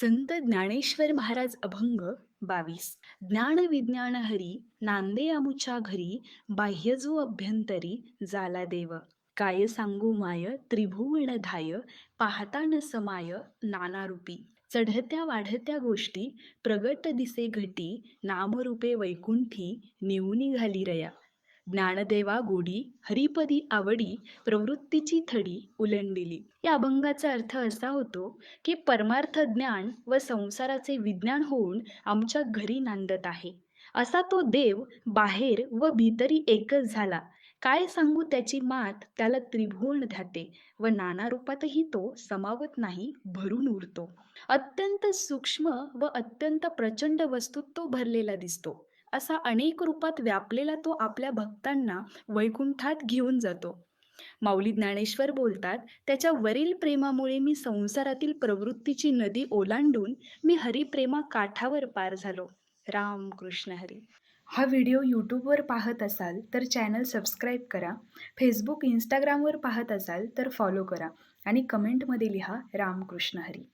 संत ज्ञानेश्वर महाराज अभंग बावीस. ज्ञान विज्ञान हरी नांदे आमुच्या घरी बाह्यजो अभ्यंतरी जाला देव. काय सांगू माय त्रिभुवन धाय पाहता न समाय नानारूपी. चढत्या वाढत्या गोष्टी प्रगट दिसे घटी नामरूपे वैकुंठी नेऊनी घाली रया. ज्ञानदेवा गोडी हरिपदी आवडी प्रवृत्तीची थडी उलंडिली. या अभंगाचा अर्थ असा होतो की परमार्थ ज्ञान व संसाराचे विज्ञान होऊन आमच्या घरी नांदत आहे. असा तो देव बाहेर व भीतरी एकच झाला. काय सांगू त्याची मात त्याला त्रिभुवन ध्याते व नाना रूपातही तो समावत नाही भरून उरतो. अत्यंत सूक्ष्म व अत्यंत प्रचंड वस्तूत तो भरलेला दिसतो. असा अनेक रूपात व्यापलेला तो आपल्या भक्तांना वैकुंठात घेऊन जातो. माऊली ज्ञानेश्वर बोलतात त्याच्या वरील प्रेमामुळे मी संसारातील प्रवृत्तीची नदी ओलांडून मी हरिप्रेमा काठावर पार झालो. राम कृष्ण हरी. हा व्हिडिओ यूट्यूबवर पाहत असाल तर चॅनल सबस्क्राईब करा फेसबुक इंस्टाग्रामवर पाहत असाल तर फॉलो करा आणि कमेंटमध्ये लिहा रामकृष्ण हरी.